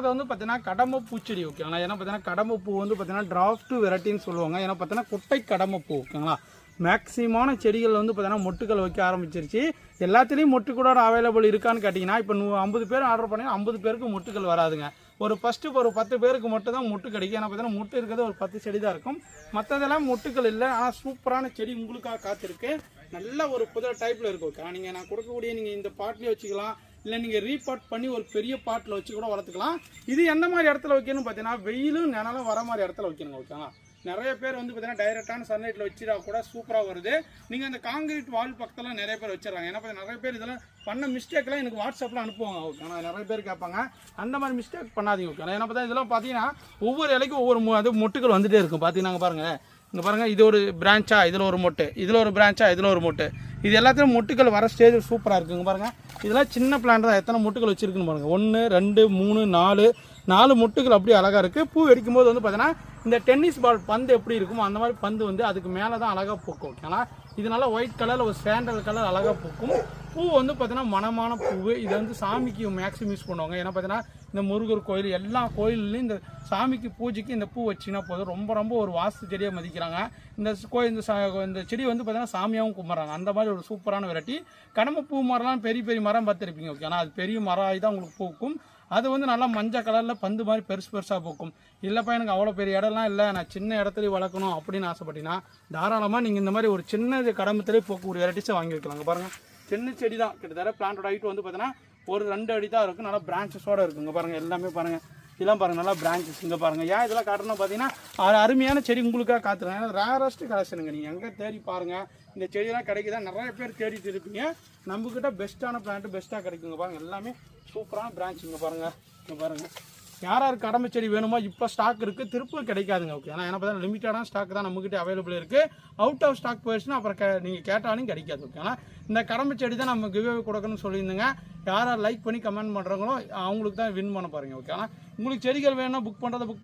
அது வந்து பார்த்தீங்கன்னா கடம்பு பூச்செடி ஓகேங்களா ஏன்னா பார்த்தீங்கன்னா கடம்பு பூ வந்து பார்த்தீங்கன்னா டிராஃப்ட் வெரைட்டின்னு சொல்லுவாங்க. ஏன்னா பார்த்தீங்கன்னா குட்டை கடம்பு பூ ஓகேங்களா மேக்ஸிமான செடிகள் வந்து பார்த்தீங்கன்னா மொட்டுக்கள் வைக்க ஆரம்பிச்சிருச்சு. எல்லாத்துலேயும் மொட்டு கூட அவைலபிள் இருக்கான்னு கேட்டிங்கன்னா இப்போ நூ ஐம்பது பேர் ஆர்டர் பண்ணி ஐம்பது பேருக்கு மொட்டுக்கள் வராதுங்க. ஒரு ஃபஸ்ட்டு ஒரு பத்து பேருக்கு மட்டும் தான் மொட்டு கிடைக்கும். ஏன்னா பார்த்தீங்கன்னா மொட்டு இருக்கிறது ஒரு பத்து செடி தான் இருக்கும். மற்றதெல்லாம் மொட்டுக்கள் இல்லை. ஆனால் சூப்பரான செடி உங்களுக்காக காத்திருக்கு. நல்ல ஒரு புதர் டைப்பில் இருக்கும் ஓகே நீங்கள் நான் கொடுக்கக்கூடிய நீங்கள் இந்த பாட்டிலே வச்சுக்கலாம். இல்லை நீங்கள் ரீபாட் பண்ணி ஒரு பெரிய பாட்டில் வச்சு கூட வளர்த்துக்கலாம். இது எந்த மாதிரி இடத்துல வைக்கணும்னு பார்த்தீங்கன்னா வெயிலும் நிழலும் வர மாதிரி இடத்துல வைக்கணுங்க ஓகேங்களா நிறைய பேர் வந்து பார்த்தீங்கன்னா டைரெக்டான சன்லைட்டில் வச்சுட்டா கூட சூப்பராக வருது. நீங்கள் அந்த காங்கிரீட் வால் பக்கத்தில் நிறைய பேர் வச்சிடறாங்க. ஏன்னா நிறைய பேர் இதெல்லாம் பண்ண மிஸ்டேக்லாம் எனக்கு வாட்ஸ்அப்பில் அனுப்புவாங்க ஓகேங்களா நிறைய பேர் கேட்பாங்க. அந்த மாதிரி மிஸ்டேக் பண்ணாதீங்க ஓகே ஏன்னா பார்த்தா இதெல்லாம் பார்த்தீங்கன்னா ஒவ்வொரு இலைக்கும் ஒவ்வொரு அது மொட்டுகள் வந்துகிட்டே இருக்கும். பார்த்தீங்கன்னா பாருங்கள் இங்கே பாருங்கள் இது ஒரு பிரான்ச்சா இதில் ஒரு மொட்டு இதில் ஒரு பிரான்ச்சா இதில் ஒரு மொட்டு. இது எல்லாத்தையும் முட்டுக்கள் வர ஸ்டேஜ் சூப்பராக இருக்குங்க பாருங்கள் இதெல்லாம் சின்ன பிளான்ட் தான். எத்தனை முட்டுகள் வச்சுருக்குன்னு பாருங்கள் ஒன்று ரெண்டு மூணு நாலு. நாலு முட்டுகள் அப்படியே அழகாக இருக்குது பூ வெடிக்கும் போது வந்து பார்த்தீங்கன்னா இந்த டென்னிஸ் பால் பந்து எப்படி இருக்குமோ அந்த மாதிரி பந்து வந்து அதுக்கு மேலே தான் அழகாக பூக்கும். ஓகேங்களா? இதனால ஒயிட் கலரில் ஒரு சாண்டல் கலர் அழகாக பூக்கும். பூ வந்து பார்த்தீங்கன்னா மனமான பூவு. இது வந்து சாமிக்கு மேக்ஸிமம் யூஸ் பண்ணுவாங்க. ஏன்னா பார்த்தீங்கன்னா இந்த முருகர் கோயில் எல்லா கோயில்லையும் இந்த சாமிக்கு பூஜைக்கு இந்த பூ வச்சிங்கன்னா போதும். ரொம்ப ரொம்ப ஒரு வாஸ்து செடியை மதிக்கிறாங்க. இந்த கோயில் இந்த சா- இந்த செடி வந்து பார்த்தீங்கன்னா சாமியாகவும் கும்பிட்றாங்க. அந்த மாதிரி ஒரு சூப்பரான வெரைட்டி. கடம்ப பூ மரம்லாம் பெரிய பெரிய மரம் பார்த்துருப்பீங்க. ஓகே ஆனால் அது பெரிய மரம் ஆகி தான் உங்களுக்கு பூக்கும். அது வந்து நல்லா மஞ்சள் கலரில் பந்து மாதிரி பெருசு பெருசாக பூக்கும். இல்லைப்பா எனக்கு அவ்வளோ பெரிய இடம்லாம் இல்லை. நான் சின்ன இடத்துலையும் வளர்க்கணும் அப்படின்னு ஆசைப்பட்டீங்கன்னா தாராளமாக நீங்கள் இந்த மாதிரி ஒரு சின்ன கடம்பத்திலே போக்கக்கூடிய வெரைட்டிஸை வாங்கி வைக்கலாங்க. பாருங்கள் சின்ன செடி தான் கிட்டத்தட்ட பிளான்டோட ஹைட் வந்து பார்த்தீங்கன்னா ஒரு ரெண்டு அடி தான் இருக்கும். நல்லா பிரான்ச்சஸோடு இருக்குங்க பாருங்கள் எல்லாமே பாருங்கள் இதெல்லாம் பாருங்கள் நல்லா பிரான்ச்சஸ் இங்கே பாருங்கள் ஏன் இதெல்லாம் காட்டணும் பார்த்தீங்கன்னா அது அருமையான செடி உங்களுக்காக காத்துறேன். ஏன்னா ரேரஸ்ட் கலெக்ஷனுங்க நீங்கள் எங்கே தேடி பாருங்கள் இந்த செடியெல்லாம் கிடைக்குதா? நிறைய பேர் தேடிட்டு இருப்பீங்க. நம்மக்கிட்ட பெஸ்ட்டான பிளான்ட்டு பெஸ்ட்டாக கிடைக்குங்க பாருங்கள் எல்லாமே சூப்பரான பிரான்ச்சுங்க இங்கே பாருங்கள் இங்கே பாருங்கள் யார் யார் கடம்பு செடி வேணுமோ இப்போ ஸ்டாக் இருக்குது திருப்பூர் கிடைக்காதுங்க ஓகே ஏன்னா என்ன பார்த்தா லிமிட்டடான ஸ்டாக் தான் நம்மகிட்ட அவைலபிள் இருக்குது அவுட் ஆஃப் ஸ்டாக் போயிடுச்சுன்னா அப்புறம் கே நீங்கள் கேட்டாலும் கிடைக்காது ஓகே ஆனால் இந்த கடம்பு செடி தான் நம்ம கிவ்வே கொடுக்கணும்னு சொல்லியிருந்தேங்க. யார் யார் லைக் பண்ணி கமெண்ட் பண்ணுறாங்களோ அவங்களுக்கு தான் வின் பண்ண பாருங்க ஓகே ஆனால் உங்களுக்கு செடிகள் வேணும் புக் பண்ணுறதை புக்